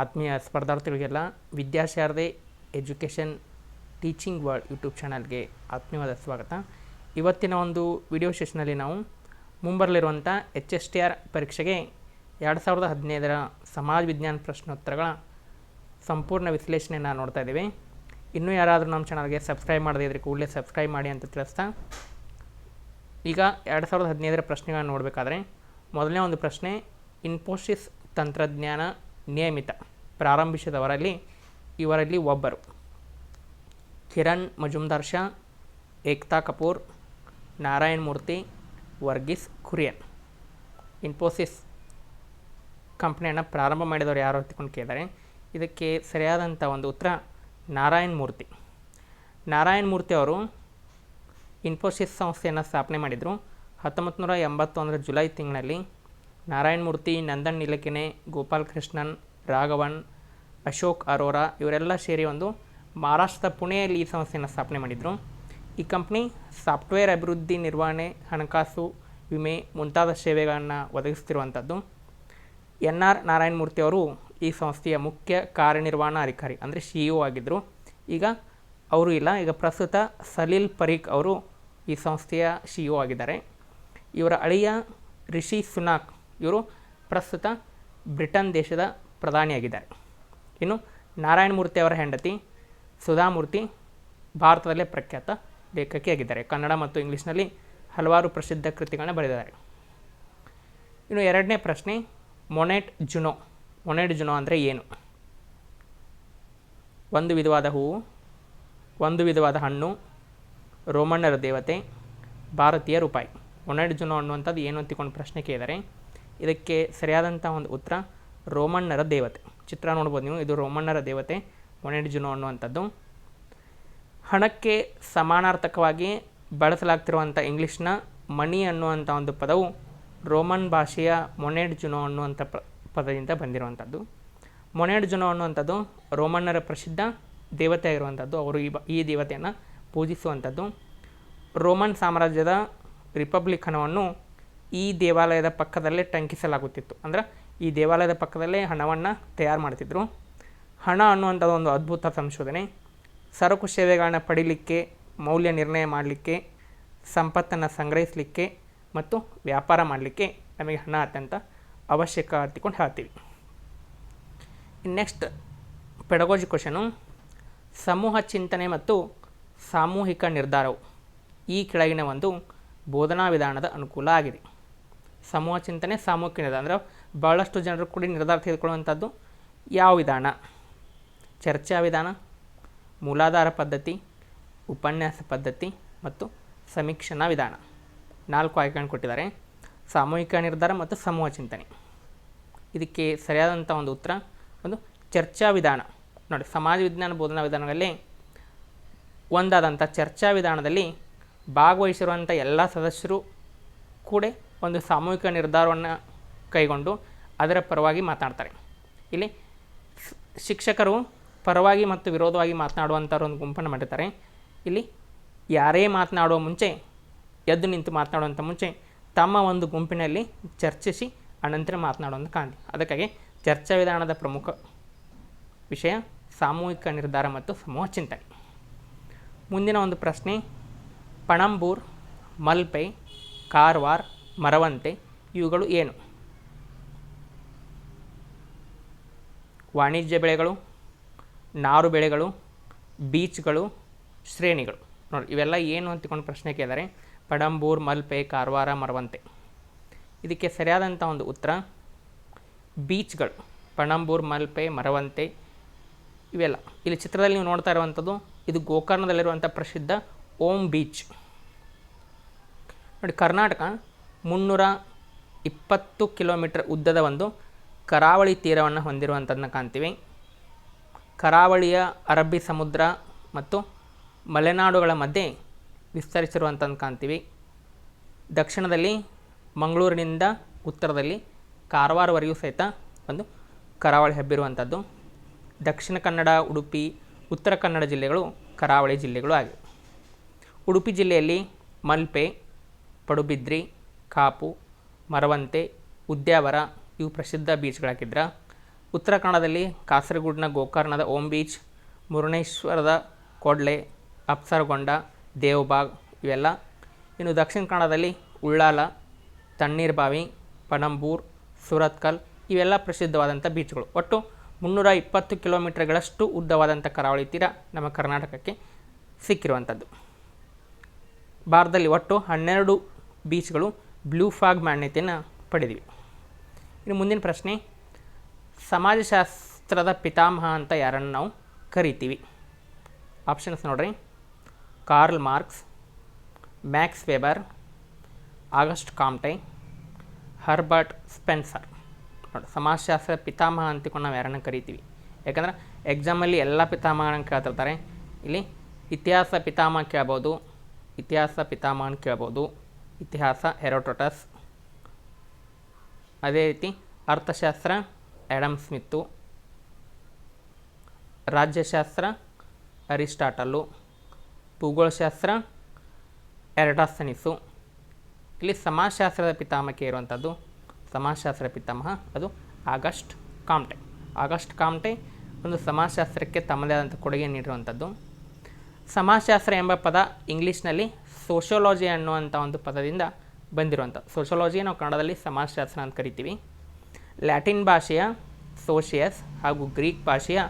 ಆತ್ಮೀಯ ಸ್ಪರ್ಧಾರ್ಥಿಗಳಿಗೆಲ್ಲ Vidyasharade education teaching world YouTube ಚಾನಲ್ಗೆ ಆತ್ಮೀಯವಾದ ಸ್ವಾಗತ. ಇವತ್ತಿನ ಒಂದು ವಿಡಿಯೋ ಸೆಷನಲ್ಲಿ ನಾವು ಮುಂಬರಲಿರುವಂಥ ಎಚ್ ಎಸ್ ಟಿ ಆರ್ ಪರೀಕ್ಷೆಗೆ ಎರಡು ಸಾವಿರದ ಹದಿನೈದರ ಸಮಾಜ ವಿಜ್ಞಾನ ಪ್ರಶ್ನೋತ್ತರಗಳ ಸಂಪೂರ್ಣ ವಿಶ್ಲೇಷಣೆಯನ್ನು ನೋಡ್ತಾ ಇದ್ದೀವಿ. ಇನ್ನೂ ಯಾರಾದರೂ ನಮ್ಮ ಚಾನಲ್ಗೆ ಸಬ್ಸ್ಕ್ರೈಬ್ ಮಾಡದೇ ಇದ್ರೆ ಕೂಡಲೇ ಸಬ್ಸ್ಕ್ರೈಬ್ ಮಾಡಿ ಅಂತ ತಿಳಿಸ್ತಾ. ಈಗ ಎರಡು ಸಾವಿರದ ಹದಿನೈದರ ಪ್ರಶ್ನೆಗಳನ್ನು ನೋಡಬೇಕಾದ್ರೆ ಮೊದಲನೇ ಒಂದು ಪ್ರಶ್ನೆ, ಇನ್ಫೋಸಿಸ್ ತಂತ್ರಜ್ಞಾನ ನಿಯಮಿತ ಪ್ರಾರಂಭಿಸಿದವರಲ್ಲಿ ಇವರಲ್ಲಿ ಒಬ್ಬರು. ಕಿರಣ್ ಮಜುಮ್ದಾರ್ ಶಾ, ಏಕ್ತಾ ಕಪೂರ್, ನಾರಾಯಣ್ ಮೂರ್ತಿ, ವರ್ಗೀಸ್ ಕುರಿಯನ್. ಇನ್ಫೋಸಿಸ್ ಕಂಪ್ನಿಯನ್ನು ಪ್ರಾರಂಭ ಮಾಡಿದವರು ಯಾರು ಅಂತ ಕೇಳಿದ್ದಾರೆ ಇದಕ್ಕೆ ಸರಿಯಾದಂಥ ಒಂದು ಉತ್ತರ ನಾರಾಯಣ್ ಮೂರ್ತಿ. ನಾರಾಯಣ್ ಮೂರ್ತಿ ಅವರು ಇನ್ಫೋಸಿಸ್ ಸಂಸ್ಥೆಯನ್ನು ಸ್ಥಾಪನೆ ಮಾಡಿದರು ಹತ್ತೊಂಬತ್ತು ನೂರ ಎಂಬತ್ತೊಂದರ ಜುಲೈ ತಿಂಗಳಲ್ಲಿ ನಾರಾಯಣ್ ಮೂರ್ತಿ ನಂದನ್ ನಿಲಕಿನೆ ಗೋಪಾಲ್ ಕೃಷ್ಣನ್, ರಾಘವನ್, ಅಶೋಕ್ ಅರೋರಾ ಇವರೆಲ್ಲ ಸೇರಿ ಒಂದು ಮಹಾರಾಷ್ಟ್ರದ ಪುಣೆಯಲ್ಲಿ ಈ ಸಂಸ್ಥೆಯನ್ನು ಸ್ಥಾಪನೆ ಮಾಡಿದರು. ಈ ಕಂಪ್ನಿ ಸಾಫ್ಟ್ವೇರ್ ಅಭಿವೃದ್ಧಿ ನಿರ್ವಹಣೆ, ಹಣಕಾಸು, ವಿಮೆ ಮುಂತಾದ ಸೇವೆಗಳನ್ನು ಒದಗಿಸ್ತಿರುವಂಥದ್ದು. ಎನ್ ಆರ್ ನಾರಾಯಣಮೂರ್ತಿ ಅವರು ಈ ಸಂಸ್ಥೆಯ ಮುಖ್ಯ ಕಾರ್ಯನಿರ್ವಹಣಾಧಿಕಾರಿ ಅಂದರೆ ಸಿ ಇ ಆಗಿದ್ದರು ಈಗ ಅವರು ಇಲ್ಲ, ಈಗ ಪ್ರಸ್ತುತ ಸಲೀಲ್ ಪರೀಕ್ ಅವರು ಈ ಸಂಸ್ಥೆಯ ಸಿ ಇ ಆಗಿದ್ದಾರೆ. ಇವರ ಅಳಿಯ ರಿಷಿ ಸುನಾಕ್ ಇವರು ಪ್ರಸ್ತುತ ಬ್ರಿಟನ್ ದೇಶದ ಪ್ರಧಾನಿಯಾಗಿದ್ದಾರೆ. ಇನ್ನು ನಾರಾಯಣ ಮೂರ್ತಿ ಅವರ ಹೆಂಡತಿ ಸುಧಾಮೂರ್ತಿ ಭಾರತದಲ್ಲೇ ಪ್ರಖ್ಯಾತ ಲೇಖಕಿಯಾಗಿದ್ದಾರೆ. ಕನ್ನಡ ಮತ್ತು ಇಂಗ್ಲೀಷ್ನಲ್ಲಿ ಹಲವಾರು ಪ್ರಸಿದ್ಧ ಕೃತಿಗಳನ್ನ ಬರೆದಿದ್ದಾರೆ. ಇನ್ನು ಎರಡನೇ ಪ್ರಶ್ನೆ, ಮೊನೆಟ್ ಜುನೋ. ಮೊನೆಟ್ ಜುನೋ ಅಂದರೆ ಏನು? ಒಂದು ವಿಧವಾದ ಹೂವು, ಒಂದು ವಿಧವಾದ ಹಣ್ಣು ರೋಮಣ್ಣರ ದೇವತೆ, ಭಾರತೀಯ ರೂಪಾಯಿ. ಮೊನೆಟ್ ಜುನೋ ಅನ್ನುವಂಥದ್ದು ಏನು ಅಂತಿಕೊಂಡು ಪ್ರಶ್ನೆ ಕೇಳಿದರೆ ಇದಕ್ಕೆ ಸರಿಯಾದಂಥ ಒಂದು ಉತ್ತರ ರೋಮಣ್ಣರ ದೇವತೆ. ಚಿತ್ರ ನೋಡ್ಬೋದು ನೀವು, ಇದು ರೋಮಣ್ಣರ ದೇವತೆ ಮೊನೆಡ್ ಜುನೋ ಅನ್ನುವಂಥದ್ದು. ಹಣಕ್ಕೆ ಸಮಾನಾರ್ಥಕವಾಗಿ ಬಳಸಲಾಗ್ತಿರುವಂಥ ಇಂಗ್ಲೀಷ್ನ ಮಣಿ ಅನ್ನುವಂಥ ಒಂದು ಪದವು ರೋಮನ್ ಭಾಷೆಯ ಮೊನೆಡ್ ಜುನೋ ಅನ್ನುವಂಥ ಪ, ಪದದಿಂದ ಬಂದಿರುವಂಥದ್ದು. ಮೊನೆಡ್ ಜುನೋ ಅನ್ನುವಂಥದ್ದು ರೋಮನ್ನರ ಪ್ರಸಿದ್ಧ ದೇವತೆ ಆಗಿರುವಂಥದ್ದು. ಅವರು ಈ ಬ, ಈ ದೇವತೆಯನ್ನು ಪೂಜಿಸುವಂಥದ್ದು. ರೋಮನ್ ಸಾಮ್ರಾಜ್ಯದ ರಿಪಬ್ಲಿಕ್ ಹಣವನ್ನು ಈ ದೇವಾಲಯದ ಪಕ್ಕದಲ್ಲೇ ಟಂಕಿಸಲಾಗುತ್ತಿತ್ತು. ಅಂದ್ರೆ ಈ ದೇವಾಲಯದ ಪಕ್ಕದಲ್ಲೇ ಹಣವನ್ನು ತಯಾರು ಮಾಡ್ತಿದ್ರು. ಹಣ ಅನ್ನುವಂಥದ್ದು ಒಂದು ಅದ್ಭುತ ಸಂಶೋಧನೆ. ಸರಕು ಸೇವೆಗಳನ್ನ ಪಡೀಲಿಕ್ಕೆ, ಮೌಲ್ಯ ನಿರ್ಣಯ ಮಾಡಲಿಕ್ಕೆ, ಸಂಪತ್ತನ್ನು ಸಂಗ್ರಹಿಸಲಿಕ್ಕೆ ಮತ್ತು ವ್ಯಾಪಾರ ಮಾಡಲಿಕ್ಕೆ ನಮಗೆ ಹಣ ಅತ್ಯಂತ ಅವಶ್ಯಕ ಅಂತಿಕೊಂಡು ಹೇಳ್ತೀವಿ. ನೆಕ್ಸ್ಟ್ ಪೆಡಗೋಜಿ ಕ್ವಶನು, ಸಮೂಹ ಚಿಂತನೆ ಮತ್ತು ಸಾಮೂಹಿಕ ನಿರ್ಧಾರವು ಈ ಕೆಳಗಿನ ಒಂದು ಬೋಧನಾ ವಿಧಾನದ ಅನುಕೂಲ ಆಗಿದೆ. ಸಮೂಹ ಚಿಂತನೆ, ಸಾಮೂಹಿಕ ನಿರ್ಧಾರ ಅಂದರೆ ಭಾಳಷ್ಟು ಜನರು ಕೂಡ ನಿರ್ಧಾರ ತೆಗೆದುಕೊಳ್ಳುವಂಥದ್ದು ಯಾವ ವಿಧಾನ? ಚರ್ಚಾ ವಿಧಾನ, ಮೂಲಾಧಾರ ಪದ್ಧತಿ, ಉಪನ್ಯಾಸ ಪದ್ಧತಿ ಮತ್ತು ಸಮೀಕ್ಷಣಾ ವಿಧಾನ. ನಾಲ್ಕು ಆಯ್ಕೆಗಳನ್ನು ಕೊಟ್ಟಿದ್ದಾರೆ. ಸಾಮೂಹಿಕ ನಿರ್ಧಾರ ಮತ್ತು ಸಮೂಹ ಚಿಂತನೆ. ಇದಕ್ಕೆ ಸರಿಯಾದಂಥ ಒಂದು ಉತ್ತರ, ಒಂದು ಚರ್ಚಾ ವಿಧಾನ. ನೋಡಿ, ಸಮಾಜ ವಿಜ್ಞಾನ ಬೋಧನಾ ವಿಧಾನಗಳಲ್ಲಿ ಒಂದಾದಂಥ ಚರ್ಚಾ ವಿಧಾನದಲ್ಲಿ ಭಾಗವಹಿಸಿರುವಂಥ ಎಲ್ಲ ಸದಸ್ಯರು ಕೂಡ ಒಂದು ಸಾಮೂಹಿಕ ನಿರ್ಧಾರವನ್ನು ಕೈಗೊಂಡು ಅದರ ಪರವಾಗಿ ಮಾತನಾಡ್ತಾರೆ. ಇಲ್ಲಿ ಶಿಕ್ಷಕರು ಪರವಾಗಿ ಮತ್ತು ವಿರೋಧವಾಗಿ ಮಾತನಾಡುವಂಥವ್ರು ಒಂದು ಗುಂಪನ್ನು ಮಾಡಿರ್ತಾರೆ. ಇಲ್ಲಿ ಯಾರೇ ಮಾತನಾಡುವ ಮುಂಚೆ, ಎದ್ದು ನಿಂತು ಮಾತನಾಡುವಂಥ ಮುಂಚೆ ತಮ್ಮ ಒಂದು ಗುಂಪಿನಲ್ಲಿ ಚರ್ಚಿಸಿ ಅನಂತರ ಮಾತನಾಡುವಂಥ ಕಾಂತಿ ಅದಕ್ಕಾಗಿ ಚರ್ಚಾ ವಿಧಾನದ ಪ್ರಮುಖ ವಿಷಯ ಸಾಮೂಹಿಕ ನಿರ್ಧಾರ ಮತ್ತು ಸಮೂಹ ಚಿಂತನೆ. ಮುಂದಿನ ಒಂದು ಪ್ರಶ್ನೆ, ಪಣಂಬೂರ್, ಮಲ್ಪೆ, ಕಾರವಾರ್ ಮರವಂತೆ ಇವುಗಳು ಏನು? ವಾಣಿಜ್ಯ ಬೆಳೆಗಳು, ನಾರು ಬೆಳೆಗಳು, ಬೀಚ್ಗಳು, ಶ್ರೇಣಿಗಳು. ನೋಡಿ, ಇವೆಲ್ಲ ಏನು ಅಂತಕೊಂಡು ಪ್ರಶ್ನೆ ಕೇಳಿದರೆ, ಪಡಂಬೂರ್, ಮಲ್ಪೆ, ಕಾರವಾರ, ಮರವಂತೆ. ಇದಕ್ಕೆ ಸರಿಯಾದಂಥ ಒಂದು ಉತ್ತರ, ಬೀಚ್ಗಳು ಪಣಂಬೂರ್ ಮಲ್ಪೆ, ಮರವಂತೆ, ಇವೆಲ್ಲ. ಇಲ್ಲಿ ಚಿತ್ರದಲ್ಲಿ ನೀವು ನೋಡ್ತಾ ಇರುವಂಥದ್ದು, ಇದು ಗೋಕರ್ಣದಲ್ಲಿರುವಂಥ ಪ್ರಸಿದ್ಧ ಓಂ ಬೀಚ್. ನೋಡಿ, ಕರ್ನಾಟಕ ಮುನ್ನೂರ ಇಪ್ಪತ್ತು ಕಿಲೋಮೀಟರ್ ಉದ್ದದ ಒಂದು ಕರಾವಳಿ ತೀರವನ್ನು ಹೊಂದಿರುವಂಥದ್ದನ್ನ ಕಾಣ್ತೀವಿ. ಕರಾವಳಿಯ ಅರಬ್ಬಿ ಸಮುದ್ರ ಮತ್ತು ಮಲೆನಾಡುಗಳ ಮಧ್ಯೆ ವಿಸ್ತರಿಸಿರುವಂಥದ್ದು ಕಾಣ್ತೀವಿ. ದಕ್ಷಿಣದಲ್ಲಿ ಮಂಗಳೂರಿನಿಂದ ಉತ್ತರದಲ್ಲಿ ಕಾರವಾರವರೆಗೂ ಸಹಿತ ಒಂದು ಕರಾವಳಿ ಹಬ್ಬಿರುವಂಥದ್ದು. ದಕ್ಷಿಣ ಕನ್ನಡ, ಉಡುಪಿ, ಉತ್ತರ ಕನ್ನಡ ಜಿಲ್ಲೆಗಳು ಕರಾವಳಿ ಜಿಲ್ಲೆಗಳು ಆಗಿವೆ. ಉಡುಪಿ ಜಿಲ್ಲೆಯಲ್ಲಿ ಮಲ್ಪೆ, ಪಡುಬಿದ್ರಿ ಕಾಪು, ಮರವಂತೆ, ಉದ್ಯಾವರ ಇವು ಪ್ರಸಿದ್ಧ ಬೀಚ್ಗಳಾಗಿದ್ರ. ಉತ್ತರ ಕನ್ನಡದಲ್ಲಿ ಕಾಸರಗೋಡಿನ ಗೋಕರ್ಣದ ಓಂ ಬೀಚ್ ಮುರುಣೇಶ್ವರದ ಕೊಡ್ಲೆ, ಅಪ್ಸರಗೊಂಡ, ದೇವಬಾಗ್ ಇವೆಲ್ಲ. ಇನ್ನು ದಕ್ಷಿಣ ಕನ್ನಡದಲ್ಲಿ ಉಳ್ಳಾಲ, ತಣ್ಣೀರ್ಬಾವಿ, ಪಣಂಬೂರ್, ಸುರತ್ಕಲ್ ಇವೆಲ್ಲ ಪ್ರಸಿದ್ಧವಾದಂಥ ಬೀಚ್ಗಳು. ಒಟ್ಟು ಮುನ್ನೂರ ಇಪ್ಪತ್ತು ಕಿಲೋಮೀಟರ್ಗಳಷ್ಟು ಉದ್ದವಾದಂಥ ಕರಾವಳಿ ತೀರ ನಮ್ಮ ಕರ್ನಾಟಕಕ್ಕೆ ಸಿಕ್ಕಿರುವಂಥದ್ದು. ಭಾರತದಲ್ಲಿ ಒಟ್ಟು ಹನ್ನೆರಡು ಬೀಚ್ಗಳು ಬ್ಲೂ ಫಾಗ್ ಮಾನ್ಯತೆಯನ್ನು ಪಡೆದಿವೆ. ಇನ್ನು ಮುಂದಿನ ಪ್ರಶ್ನೆ, ಸಮಾಜಶಾಸ್ತ್ರದ ಪಿತಾಮಹ ಅಂತ ಯಾರನ್ನು ನಾವು ಕರಿತೀವಿ? ಆಪ್ಷನ್ಸ್ ನೋಡ್ರಿ. Karl Marx Max Weber Auguste Comte Herbert Spencer ನೋಡಿ, ಸಮಾಜಶಾಸ್ತ್ರ ಪಿತಾಮಹ ಅಂತಿಕೊಂಡು ನಾವು ಯಾರನ್ನು ಕರಿತೀವಿ? ಯಾಕಂದ್ರೆ ಎಕ್ಸಾಮಲ್ಲಿ ಎಲ್ಲ ಪಿತಾಮಹನ ಕೇಳ್ತಿರ್ತಾರೆ. ಇಲ್ಲಿ ಇತಿಹಾಸ ಪಿತಾಮಹ ಕೇಳ್ಬೋದು, ಇತಿಹಾಸ ಪಿತಾಮಹನ ಕೇಳ್ಬೋದು. ಇತಿಹಾಸ ಹೆರೋಟೋಟಸ್ ಅದೇ ರೀತಿ ಅರ್ಥಶಾಸ್ತ್ರ ಆ್ಯಡಮ್ ಸ್ಮಿತ್ತು. ರಾಜ್ಯಶಾಸ್ತ್ರ, ಅರಿಸ್ಟಾಟಲು. ಭೂಗೋಳಶಾಸ್ತ್ರ ಎರಡಾಸನಿಸು ಇಲ್ಲಿ ಸಮಾಜಶಾಸ್ತ್ರದ ಪಿತಾಮಹಕ್ಕೆ ಇರುವಂಥದ್ದು ಸಮಾಜಶಾಸ್ತ್ರ ಪಿತಾಮಹ, ಅದು ಆಗಸ್ಟ್ ಕಾಮ್ಟೆ. ಆಗಸ್ಟ್ ಕಾಮ್ಟೆ ಒಂದು ಸಮಾಜಶಾಸ್ತ್ರಕ್ಕೆ ತಮ್ಮದೇ ಆದಂಥ ಕೊಡುಗೆ ನೀಡಿರುವಂಥದ್ದು. ಸಮಾಜಶಾಸ್ತ್ರ ಎಂಬ ಪದ ಇಂಗ್ಲೀಷ್ನಲ್ಲಿ ಸೋಷಿಯಾಲಜಿ ಅನ್ನುವಂಥ ಒಂದು ಪದದಿಂದ ಬಂದಿರುವಂಥ, ಸೋಷಿಯಾಲಜಿ ನಾವು ಕನ್ನಡದಲ್ಲಿ ಸಮಾಜಶಾಸ್ತ್ರ ಅಂತ ಕರಿತೀವಿ. ಲ್ಯಾಟಿನ್ ಭಾಷೆಯ ಸೋಷಿಯಸ್ ಹಾಗೂ ಗ್ರೀಕ್ ಭಾಷೆಯ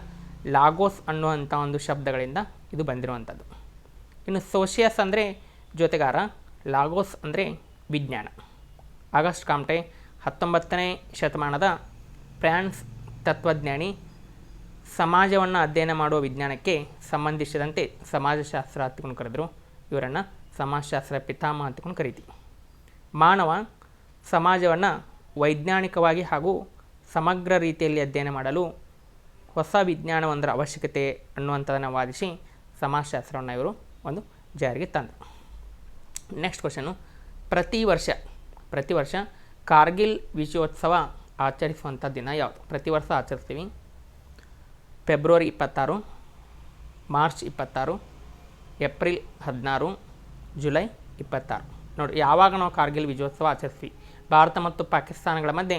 ಲಾಗೋಸ್ ಅನ್ನುವಂಥ ಒಂದು ಶಬ್ದಗಳಿಂದ ಇದು ಬಂದಿರುವಂಥದ್ದು. ಇನ್ನು ಸೋಷಿಯಸ್ ಅಂದರೆ ಜೊತೆಗಾರ, ಲಾಗೋಸ್ ಅಂದರೆ ವಿಜ್ಞಾನ. ಆಗಸ್ಟ್ ಕಾಮ್ಟೆ ಹತ್ತೊಂಬತ್ತನೇ ಶತಮಾನದ ಫ್ರಾನ್ಸ್ ತತ್ವಜ್ಞಾನಿ ಸಮಾಜವನ್ನು ಅಧ್ಯಯನ ಮಾಡುವ ವಿಜ್ಞಾನಕ್ಕೆ ಸಂಬಂಧಿಸಿದಂತೆ ಸಮಾಜಶಾಸ್ತ್ರ ಹತ್ತಿಕೊಂಡು ಕರೆದರು. ಇವರನ್ನು ಸಮಾಜಶಾಸ್ತ್ರ ಪಿತಾಮಹ ಅಂತಕೊಂಡು ಕರಿತೀವಿ. ಮಾನವ ಸಮಾಜವನ್ನು ವೈಜ್ಞಾನಿಕವಾಗಿ ಹಾಗೂ ಸಮಗ್ರ ರೀತಿಯಲ್ಲಿ ಅಧ್ಯಯನ ಮಾಡಲು ಹೊಸ ವಿಜ್ಞಾನವೊಂದರ ಅವಶ್ಯಕತೆ ಅನ್ನುವಂಥದನ್ನು ವಾದಿಸಿ ಸಮಾಜಶಾಸ್ತ್ರವನ್ನು ಇವರು ಒಂದು ಜಾರಿಗೆ ತಂದರು ನೆಕ್ಸ್ಟ್ ಕ್ವಶನು ಪ್ರತಿ ವರ್ಷ ಪ್ರತಿ ವರ್ಷ ಕಾರ್ಗಿಲ್ ವಿಜಯೋತ್ಸವ ಆಚರಿಸುವಂಥ ದಿನ ಯಾವುದು? ಪ್ರತಿ ವರ್ಷ ಆಚರಿಸ್ತೀವಿ. ಫೆಬ್ರವರಿ ಇಪ್ಪತ್ತಾರು ಮಾರ್ಚ್ ಇಪ್ಪತ್ತಾರು ಏಪ್ರಿಲ್ ಹದಿನಾರು ಜುಲೈ ಇಪ್ಪತ್ತಾರು. ನೋಡಿ, ಯಾವಾಗ ನಾವು ಕಾರ್ಗಿಲ್ ವಿಜಯೋತ್ಸವ ಆಚರಿಸ್ತೀವಿ? ಭಾರತ ಮತ್ತು ಪಾಕಿಸ್ತಾನಗಳ ಮಧ್ಯೆ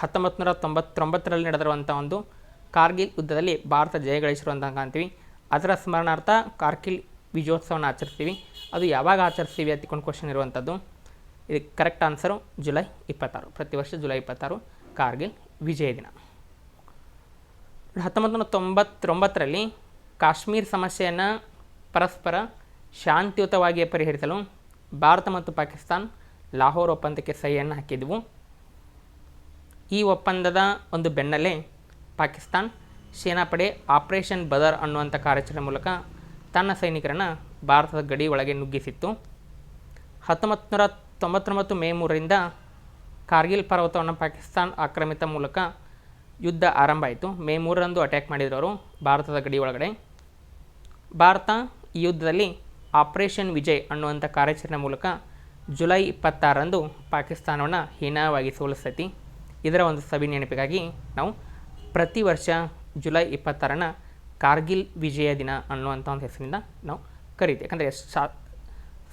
ಹತ್ತೊಂಬತ್ತು ನೂರ ತೊಂಬತ್ತೊಂಬತ್ತರಲ್ಲಿ ನಡೆದಿರುವಂಥ ಒಂದು ಕಾರ್ಗಿಲ್ ಯುದ್ಧದಲ್ಲಿ ಭಾರತ ಜಯಗಳಿಸಿರುವಂಥ ಕಾಣ್ತೀವಿ. ಅದರ ಸ್ಮರಣಾರ್ಥ ಕಾರ್ಗಿಲ್ ವಿಜಯೋತ್ಸವನ ಆಚರಿಸ್ತೀವಿ. ಅದು ಯಾವಾಗ ಆಚರಿಸ್ತೀವಿ ಅತ್ತಿಕೊಂಡು ಕ್ವಶನ್ ಇರುವಂಥದ್ದು. ಇದಕ್ಕೆ ಕರೆಕ್ಟ್ ಆನ್ಸರು ಜುಲೈ ಇಪ್ಪತ್ತಾರು. ಪ್ರತಿ ವರ್ಷ ಜುಲೈ ಇಪ್ಪತ್ತಾರು, ಕಾರ್ಗಿಲ್ ವಿಜಯ ದಿನ. ಹತ್ತೊಂಬತ್ತು ನೂರ ತೊಂಬತ್ತೊಂಬತ್ತರಲ್ಲಿ ಕಾಶ್ಮೀರ್ ಸಮಸ್ಯೆಯನ್ನು ಪರಸ್ಪರ ಶಾಂತಿಯುತವಾಗಿ ಪರಿಹರಿಸಲು ಭಾರತ ಮತ್ತು ಪಾಕಿಸ್ತಾನ್ ಲಾಹೋರ್ ಒಪ್ಪಂದಕ್ಕೆ ಸಹಿಯನ್ನು ಹಾಕಿದ್ದವು ಈ ಒಪ್ಪಂದದ ಒಂದು ಬೆನ್ನಲ್ಲೇ ಪಾಕಿಸ್ತಾನ್ ಸೇನಾಪಡೆ ಆಪರೇಷನ್ ಬದರ್ ಅನ್ನುವಂಥ ಕಾರ್ಯಾಚರಣೆ ಮೂಲಕ ತನ್ನ ಸೈನಿಕರನ್ನು ಭಾರತದ ಗಡಿ ಒಳಗೆ ನುಗ್ಗಿಸಿತ್ತು. ಹತ್ತೊಂಬತ್ತು ತೊಂಬತ್ತೊಂಬತ್ತು ಮೇ ಮೂರರಿಂದ ಕಾರ್ಗಿಲ್ ಪರ್ವತವನ್ನು ಪಾಕಿಸ್ತಾನ್ ಆಕ್ರಮಿತ ಮೂಲಕ ಯುದ್ಧ ಆರಂಭ ಆಯಿತು. ಮೇ ಮೂರರಂದು ಅಟ್ಯಾಕ್ ಮಾಡಿದ್ರು ಅವರು ಭಾರತದ ಗಡಿ ಒಳಗಡೆ. ಭಾರತ ಈ ಯುದ್ಧದಲ್ಲಿ ಆಪರೇಷನ್ ವಿಜಯ್ ಅನ್ನುವಂಥ ಕಾರ್ಯಾಚರಣೆ ಮೂಲಕ ಜುಲೈ ಇಪ್ಪತ್ತಾರರಂದು ಪಾಕಿಸ್ತಾನವನ್ನು ಹೀನವಾಗಿ ಸೋಲಿಸ್ತೈತಿ. ಇದರ ಒಂದು ಸವಿ ನೆನಪಿಗಾಗಿ ನಾವು ಪ್ರತಿ ವರ್ಷ ಜುಲೈ ಇಪ್ಪತ್ತಾರನ ಕಾರ್ಗಿಲ್ ವಿಜಯ ದಿನ ಅನ್ನುವಂಥ ಒಂದು ಹೆಸರಿನಿಂದ ನಾವು ಕರೀತೀವಿ. ಯಾಕಂದರೆ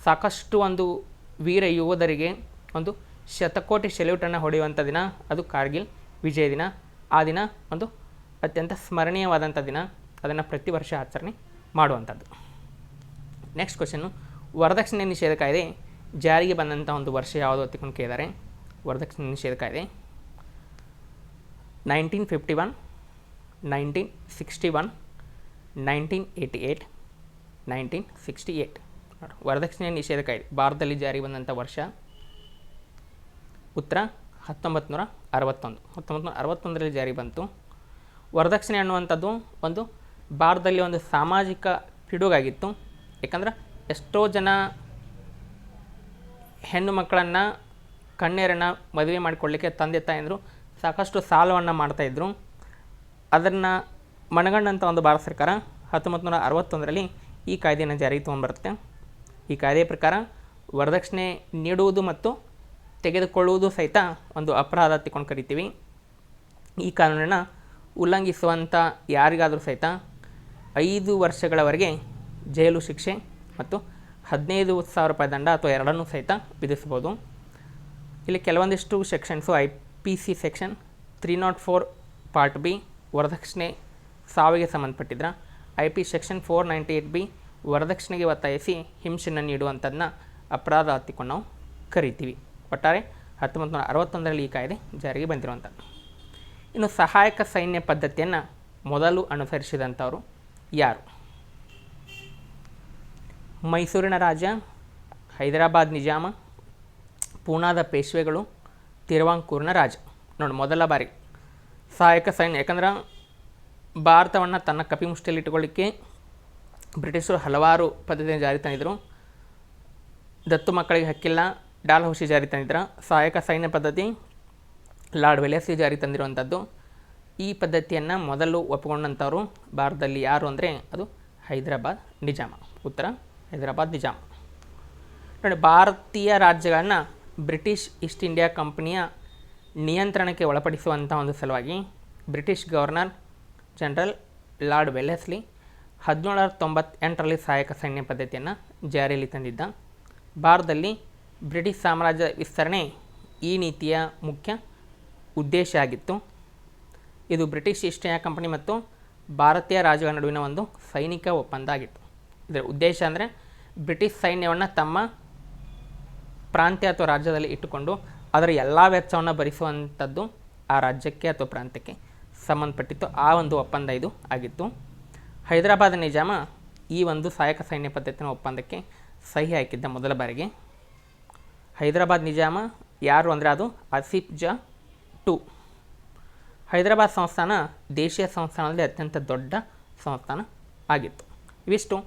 ಸಾಕಷ್ಟು ಒಂದು ವೀರ ಯೋಧರಿಗೆ ಒಂದು ಶತಕೋಟಿ ಸೆಲ್ಯೂಟನ್ನು ಹೊಡೆಯುವಂಥ ದಿನ ಅದು ಕಾರ್ಗಿಲ್ ವಿಜಯ ದಿನ. ಆ ದಿನ ಒಂದು ಅತ್ಯಂತ ಸ್ಮರಣೀಯವಾದಂಥ ದಿನ. ಅದನ್ನು ಪ್ರತಿ ವರ್ಷ ಆಚರಣೆ ಮಾಡುವಂಥದ್ದು ನೆಕ್ಸ್ಟ್ ಕ್ವಶನ್ನು ವರದಕ್ಷಿಣೆ ನಿಷೇಧ ಕಾಯ್ದೆ ಜಾರಿಗೆ ಬಂದಂಥ ಒಂದು ವರ್ಷ ಯಾವುದು ಹೊತ್ತಿಕೊಂಡು ಕೇಳಿದ್ದಾರೆ ವರದಕ್ಷಿಣೆ ನಿಷೇಧ ಕಾಯ್ದೆ. Nineteen fifty one nineteen sixty one nineteen eighty eight nineteen sixty eight ವರದಕ್ಷಿಣೆ ನಿಷೇಧ ಕಾಯ್ದೆ. ಭಾರತದಲ್ಲಿ ಜಾರಿಗೆ ಬಂದಂಥ ವರ್ಷ ಉತ್ತರ ಹತ್ತೊಂಬತ್ತು ನೂರ ಅರವತ್ತೊಂದು. ಹತ್ತೊಂಬತ್ತು ನೂರ ಅರವತ್ತೊಂದರಲ್ಲಿ ಜಾರಿ ಬಂತು. ವರದಕ್ಷಿಣೆ ಅನ್ನುವಂಥದ್ದು ಒಂದು ಭಾರತದಲ್ಲಿ ಒಂದು ಸಾಮಾಜಿಕ ಪಿಡುಗಾಗಿತ್ತು. ಯಾಕಂದ್ರೆ ಎಷ್ಟೋ ಜನ ಹೆಣ್ಣು ಮಕ್ಕಳನ್ನು, ಕಣ್ಣೀರನ್ನು ಮದುವೆ ಮಾಡಿಕೊಳ್ಳಿಕ್ಕೆ ತಂದೆ ತಾಯಂದರು ಸಾಕಷ್ಟು ಸಾಲವನ್ನು ಮಾಡ್ತಾಯಿದ್ರು ಅದನ್ನು ಮನಗಂಡಂಥ ಒಂದು ಭಾರತ ಸರ್ಕಾರ ಹತ್ತೊಂಬತ್ತು ನೂರ ಅರವತ್ತೊಂದರಲ್ಲಿ ಈ ಕಾಯ್ದೆಯನ್ನು ಜಾರಿಗೆ ತೊಗೊಂಡ್ಬರುತ್ತೆ. ಈ ಕಾಯ್ದೆಯ ಪ್ರಕಾರ ವರದಕ್ಷಿಣೆ ನೀಡುವುದು ಮತ್ತು ತೆಗೆದುಕೊಳ್ಳುವುದು ಸಹಿತ ಒಂದು ಅಪರಾಧ ತಿಕೊಂಡು ಕರಿತೀವಿ. ಈ ಕಾನೂನನ್ನು ಉಲ್ಲಂಘಿಸುವಂಥ ಯಾರಿಗಾದರೂ ಸಹಿತ ಐದು ವರ್ಷಗಳವರೆಗೆ ಜೈಲು ಶಿಕ್ಷೆ ಮತ್ತು ಹದಿನೈದು ಸಾವಿರ ರೂಪಾಯಿ ದಂಡ ಅಥವಾ ಎರಡನ್ನೂ ಸಹಿತ ವಿಧಿಸ್ಬೋದು ಇಲ್ಲಿ ಕೆಲವೊಂದಿಷ್ಟು sections I P C section three naught four part B ವರದಕ್ಷಿಣೆ ಸಾವಿಗೆ ಸಂಬಂಧಪಟ್ಟಿದ್ರ. I P section four ninety eight B ವರದಕ್ಷಿಣೆಗೆ ಒತ್ತಾಯಿಸಿ ಹಿಂಸೆಯನ್ನು ನೀಡುವಂಥದ್ದನ್ನ ಅಪರಾಧ ಹತ್ತಿಕೊಂಡು ನಾವು ಕರಿತೀವಿ. ಒಟ್ಟಾರೆ ಹತ್ತೊಂಬತ್ತು ನೂರ ಅರವತ್ತೊಂದರಲ್ಲಿ ಈ ಕಾಯ್ದೆ ಜಾರಿಗೆ ಬಂದಿರುವಂಥದ್ದು ಇನ್ನು ಸಹಾಯಕ ಸೈನ್ಯ ಪದ್ಧತಿಯನ್ನು ಮೊದಲು ಅನುಸರಿಸಿದಂಥವರು ಯಾರು? ಮೈಸೂರಿನ ರಾಜ, ಹೈದರಾಬಾದ್ ನಿಜಾಮ, ಪೂನಾದ ಪೇಶ್ವೆಗಳು, ತಿರುವಾಂಕೂರಿನ ರಾಜ. ನೋಡಿ ಮೊದಲ ಬಾರಿ. ಸಹಾಯಕ ಸೈನ್ಯ. ಯಾಕಂದ್ರೆ ಭಾರತವನ್ನು ತನ್ನ ಕಪಿಮುಷ್ಟಿಯಲ್ಲಿ ಇಟ್ಟುಕೊಳ್ಳಿಕ್ಕೆ ಬ್ರಿಟಿಷರು ಹಲವಾರು ಪದ್ಧತಿಯನ್ನು ಜಾರಿ ತಂದಿದ್ದರು ದತ್ತು ಮಕ್ಕಳಿಗೆ ಹಕ್ಕಿಲ್ಲ, ಡಾಲ್ ಹೌಸಿ ಜಾರಿ ತಂದಿದ್ರ. ಸಹಾಯಕ ಸೈನ್ಯ ಪದ್ಧತಿ ಲಾರ್ಡ್ ವೆಲೆಸ್ಲಿ ಜಾರಿ ತಂದಿರುವಂಥದ್ದು ಈ ಪದ್ಧತಿಯನ್ನು ಮೊದಲು ಒಪ್ಪಿಕೊಂಡಂಥವ್ರು ಭಾರತದಲ್ಲಿ ಯಾರು ಅಂದರೆ ಅದು ಹೈದರಾಬಾದ್ ನಿಜಾಮ. ಉತ್ತರ. ಹೈದರಾಬಾದ್ ನಿಜಾಮ್ ನೋಡಿ, ಭಾರತೀಯ ರಾಜ್ಯಗಳನ್ನು ಬ್ರಿಟಿಷ್ ಈಸ್ಟ್ ಇಂಡಿಯಾ ಕಂಪನಿಯ ನಿಯಂತ್ರಣಕ್ಕೆ ಒಳಪಡಿಸುವಂಥ ಒಂದು ಸಲುವಾಗಿ British governor general lord Wellesley ಹದಿನೇಳರ ತೊಂಬತ್ತೆಂಟರಲ್ಲಿ ಸಹಾಯಕ ಸೈನ್ಯ ಪದ್ಧತಿಯನ್ನು ಜಾರಿಯಲ್ಲಿ ತಂದಿದ್ದ. ಭಾರತದಲ್ಲಿ ಬ್ರಿಟಿಷ್ ಸಾಮ್ರಾಜ್ಯ ವಿಸ್ತರಣೆ ಈ ನೀತಿಯ ಮುಖ್ಯ ಉದ್ದೇಶ ಆಗಿತ್ತು. ಇದು ಬ್ರಿಟಿಷ್ ಈಸ್ಟ್ ಇಂಡಿಯಾ ಕಂಪನಿ ಮತ್ತು ಭಾರತೀಯ ರಾಜ್ಯಗಳ ನಡುವಿನ ಒಂದು ಸೈನಿಕ ಒಪ್ಪಂದ ಆಗಿತ್ತು. ಇದರ ಉದ್ದೇಶ ಅಂದರೆ ಬ್ರಿಟಿಷ್ ಸೈನ್ಯವನ್ನು ತಮ್ಮ ಪ್ರಾಂತ್ಯ ಅಥವಾ ರಾಜ್ಯದಲ್ಲಿ ಇಟ್ಟುಕೊಂಡು ಅದರ ಎಲ್ಲ ವೆಚ್ಚವನ್ನು ಭರಿಸುವಂಥದ್ದು ಆ ರಾಜ್ಯಕ್ಕೆ ಅಥವಾ ಪ್ರಾಂತ್ಯಕ್ಕೆ ಸಂಬಂಧಪಟ್ಟಿತ್ತು. ಆ ಒಂದು ಒಪ್ಪಂದ ಇದು ಆಗಿತ್ತು. ಹೈದರಾಬಾದ್ ನಿಜಾಮ ಈ ಒಂದು ಸಹಾಯಕ ಸೈನ್ಯ ಪದ್ಧತಿನ ಒಪ್ಪಂದಕ್ಕೆ ಸಹಿ ಹಾಕಿದ್ದ ಮೊದಲ ಬಾರಿಗೆ. ಹೈದರಾಬಾದ್ ನಿಜಾಮ ಯಾರು ಅಂದರೆ ಅದು ಆಸಿಫ್ ಜಾ ಟು. ಹೈದರಾಬಾದ್ ಸಂಸ್ಥಾನ ದೇಶೀಯ ಸಂಸ್ಥಾನದಲ್ಲಿ ಅತ್ಯಂತ ದೊಡ್ಡ ಸಂಸ್ಥಾನ ಆಗಿತ್ತು. ಇವಿಷ್ಟು.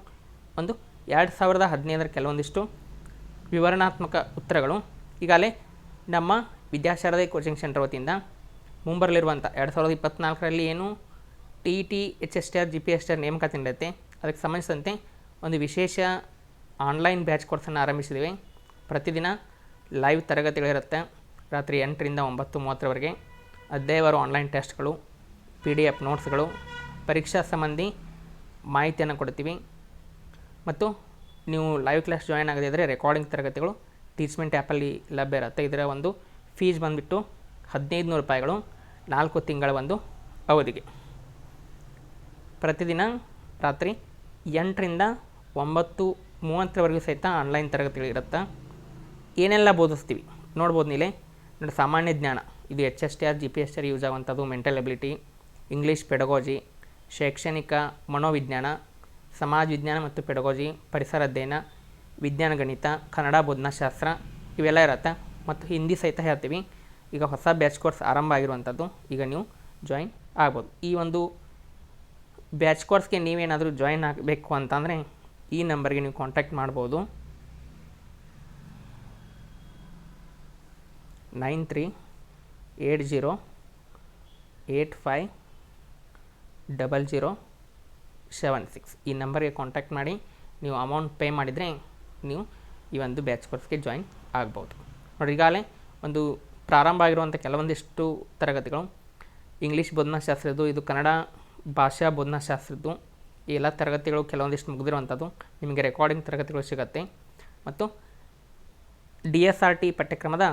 ಒಂದು ಎರಡು ಸಾವಿರದ ಹದಿನೈದರ ಕೆಲವೊಂದಿಷ್ಟು ವಿವರಣಾತ್ಮಕ ಉತ್ತರಗಳು. ಈಗಾಗಲೇ ನಮ್ಮ ವಿದ್ಯಾಶಾರದೆ ಕೋಚಿಂಗ್ ಸೆಂಟರ್ ವತಿಯಿಂದ ಮುಂಬರಲಿರುವಂಥ ಎರಡು ಸಾವಿರದ ಇಪ್ಪತ್ತ್ನಾಲ್ಕರಲ್ಲಿ ಏನು T T H S T R, G P S T R ನೇಮಕಾತಿ ನಡೆಯುತ್ತೆ. ಅದಕ್ಕೆ ಸಂಬಂಧಿಸಿದಂತೆ ಒಂದು ವಿಶೇಷ ಆನ್ಲೈನ್ ಬ್ಯಾಚ್ ಕೋರ್ಸನ್ನು ಆರಂಭಿಸಿದ್ದೀವಿ. ಪ್ರತಿದಿನ ಲೈವ್ ತರಗತಿಗಳಿರುತ್ತೆ ರಾತ್ರಿ ಎಂಟರಿಂದ ಒಂಬತ್ತು ಮೂವತ್ತರವರೆಗೆ ಅಧ್ಯಾಯವಾರು ಆನ್ಲೈನ್ ಟೆಸ್ಟ್ಗಳು, ಪಿ ಡಿ ಎಫ್ ನೋಟ್ಸ್ಗಳು, ಪರೀಕ್ಷಾ ಸಂಬಂಧಿ ಮಾಹಿತಿಯನ್ನು ಕೊಡ್ತೀವಿ ಮತ್ತು ನೀವು ಲೈವ್ ಕ್ಲಾಸ್ ಜಾಯ್ನ್ ಆಗದಿದ್ದರೆ ರೆಕಾರ್ಡಿಂಗ್ ತರಗತಿಗಳು ಟೀಚ್ಮೆಂಟ್ ಆ್ಯಪಲ್ಲಿ ಲಭ್ಯ ಇರುತ್ತೆ. ಇದರ ಒಂದು ಫೀಸ್ ಬಂದುಬಿಟ್ಟು ಹದಿನೈದು ನೂರು ರೂಪಾಯಿಗಳು ನಾಲ್ಕು ತಿಂಗಳ ಒಂದು ಅವಧಿಗೆ. ಪ್ರತಿದಿನ ರಾತ್ರಿ ಎಂಟರಿಂದ ಒಂಬತ್ತು ಮೂವತ್ತರವರೆಗೂ ಸಹಿತ ಆನ್ಲೈನ್ ತರಗತಿಗಳಿರುತ್ತೆ ಏನೆಲ್ಲ ಬೋಧಿಸ್ತೀವಿ? ನೋಡ್ಬೋದು ನೀಲೆ. ನೋಡಿ, ಸಾಮಾನ್ಯ ಜ್ಞಾನ. ಇದು H S T R G P S T R use ಆಗುವಂಥದ್ದು ಮೆಂಟಲ್ ಎಬಿಲಿಟಿ ಇಂಗ್ಲೀಷ್ ಪೆಡಗೋಜಿ ಶೈಕ್ಷಣಿಕ ಮನೋವಿಜ್ಞಾನ ಸಮಾಜ ವಿಜ್ಞಾನ ಮತ್ತು ಪೆಡಗೋಜಿ ಪರಿಸರ ಅಧ್ಯಯನ, ವಿಜ್ಞಾನ ಗಣಿತ, ಕನ್ನಡ ಬೋಧನಾಶಾಸ್ತ್ರ ಇವೆಲ್ಲ ಇರುತ್ತೆ. ಮತ್ತು ಹಿಂದಿ ಸಹಿತ ಹೇಳ್ತೀವಿ. ಈಗ ಹೊಸ ಬ್ಯಾಚ್ ಕೋರ್ಸ್ ಆರಂಭ ಆಗಿರುವಂಥದ್ದು. ಈಗ ನೀವು ಜಾಯಿನ್ ಆಗ್ಬೋದು. ಈ ಒಂದು ಬ್ಯಾಚ್ ಕೋರ್ಸ್ಗೆ ನೀವೇನಾದರೂ ಜಾಯಿನ್ ಆಗಬೇಕು ಅಂತಂದರೆ ಈ ನಂಬರ್ಗೆ ನೀವು ಕಾಂಟ್ಯಾಕ್ಟ್ ಮಾಡ್ಬೋದು. Nine three eight zero eight five double zero seven six ಈ ನಂಬರ್ಗೆ ಕಾಂಟ್ಯಾಕ್ಟ್ ಮಾಡಿ, ನೀವು ಅಮೌಂಟ್ ಪೇ ಮಾಡಿದರೆ ನೀವು ಈ ಒಂದು ಬ್ಯಾಚ್ ಕೋರ್ಸ್ಗೆ ಜಾಯಿನ್ ಆಗ್ಬೋದು. ನೋಡಿ, ಈಗಾಗಲೇ ಒಂದು ಪ್ರಾರಂಭ ಆಗಿರುವಂಥ ಕೆಲವೊಂದಿಷ್ಟು ತರಗತಿಗಳು ಇಂಗ್ಲೀಷ್ ಬೋಧನಾಶಾಸ್ತ್ರದ್ದು, ಇದು ಕನ್ನಡ ಭಾಷಾ ಬೋಧನಾಶಾಸ್ತ್ರದ್ದು ಎಲ್ಲ ತರಗತಿಗಳು ಕೆಲವೊಂದಿಷ್ಟು ಮುಗಿದಿರುವಂಥದ್ದು ನಿಮಗೆ ರೆಕಾರ್ಡಿಂಗ್ ತರಗತಿಗಳು ಸಿಗುತ್ತೆ. ಮತ್ತು ಡಿ ಎಸ್ ಆರ್ ಟಿ ಪಠ್ಯಕ್ರಮದ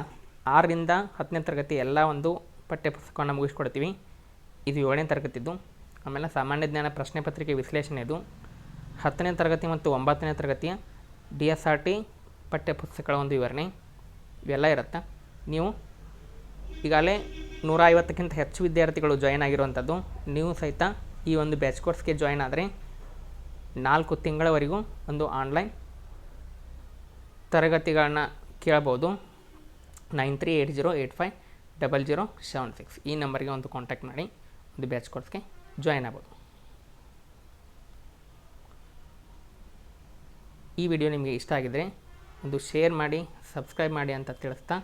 ಆರರಿಂದ ಹತ್ತನೇ ತರಗತಿ ಎಲ್ಲ ಒಂದು ಪಠ್ಯಪುಸ್ತಕವನ್ನು ಮುಗಿಸ್ಕೊಡ್ತೀವಿ. ಇದು ಏಳನೇ ತರಗತಿದ್ದು. ಆಮೇಲೆ ಸಾಮಾನ್ಯ ಜ್ಞಾನ ಪ್ರಶ್ನೆ ಪತ್ರಿಕೆ ವಿಶ್ಲೇಷಣೆ ಇದು. ಹತ್ತನೇ ತರಗತಿ ಮತ್ತು ಒಂಬತ್ತನೇ ತರಗತಿಯ ಡಿ ಎಸ್ ಆರ್ ಟಿ ಪಠ್ಯಪುಸ್ತಕಗಳ ಒಂದು ವಿವರಣೆ. ಇವೆಲ್ಲ ಇರುತ್ತೆ. ನೀವು ಈಗಾಗಲೇ ನೂರ ಐವತ್ತಕ್ಕಿಂತ ಹೆಚ್ಚು ವಿದ್ಯಾರ್ಥಿಗಳು ಜಾಯ್ನ್ ಆಗಿರುವಂಥದ್ದು. ನೀವು ಸಹಿತ ಈ ಒಂದು ಬ್ಯಾಚ್ ಕೋರ್ಸ್ಗೆ ಜಾಯ್ನ್ ಆದರೆ ನಾಲ್ಕು ತಿಂಗಳವರೆಗೂ ಒಂದು ಆನ್ಲೈನ್ ತರಗತಿಗಳನ್ನ ಕೇಳ್ಬೋದು. Nine three eight zero eight five double zero seven six ಈ ನಂಬರ್ಗೆ ಒಂದು ಕಾಂಟ್ಯಾಕ್ಟ್ ಮಾಡಿ ಒಂದು ಬ್ಯಾಚ್ ಕೋರ್ಸ್ಗೆ ಜಾಯ್ನ್ ಆಗ್ಬೋದು. ಈ ವಿಡಿಯೋ ನಿಮಗೆ ಇಷ್ಟ ಆಗಿದ್ರೆ ಒಂದು ಶೇರ್ ಮಾಡಿ ಸಬ್ಸ್ಕ್ರೈಬ್ ಮಾಡಿ ಅಂತ ತಿಳಿಸ್ತಾ